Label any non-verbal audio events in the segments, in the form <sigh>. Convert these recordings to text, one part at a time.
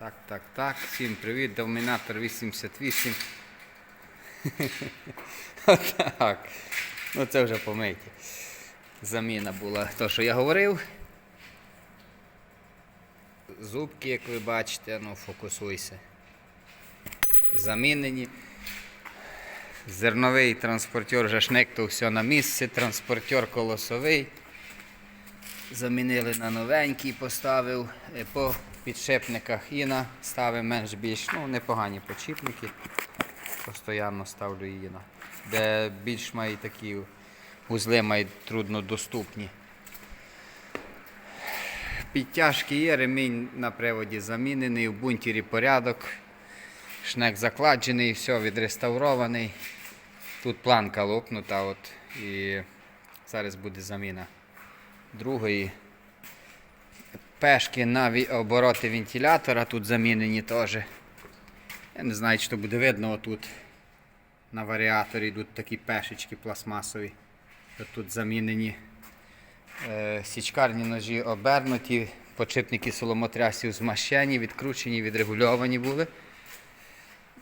Так, так, так. Всім привіт, Домінатор 88. <laughs> Отак. Ну це вже помиті. Заміна була то, що я говорив. Зубки, як ви бачите, ну фокусуйся. Замінені. Зерновий транспортер Жашник, то все на місці, транспортер колосовий. Замінили на новенький, поставив е, по підшипниках Іна ставив менш більш ну, непогані підшипники. Постоянно ставлю Іна. Де більш мають такі вузли мають труднодоступні. Підтяжки є, ремінь на приводі замінений, в бунтері порядок. Шнек закладений, все відреставрований. Тут планка лопнута, от, і зараз буде заміна другої. Пешки на обороти вентилятора тут замінені теж. Я не знаю, чи то буде видно отут. На варіаторі йдуть такі пешечки пластмасові. Тут замінені е, січкарні ножі обернуті, подшипники соломотрясів змащені, відкручені, відрегульовані були.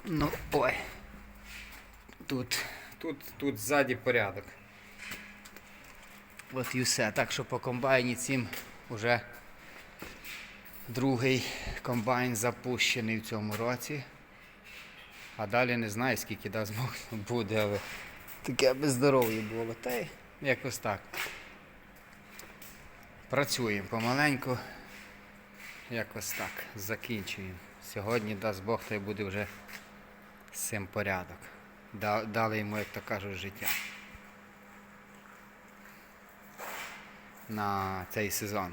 Ну, ой. Тут, тут, тут ззаді порядок. От і все. Так що по комбайні цим вже другий комбайн запущений в цьому році. А далі не знаю, скільки дасть Бог <laughs> буде, але таке безздоров'я було. Та й якось так. Працюємо помаленьку. Якось так. Закінчуємо. Сьогодні дасть Бог, то й буде вже з цим порядок. Дали йому, як то кажуть, життя. На цей сезон.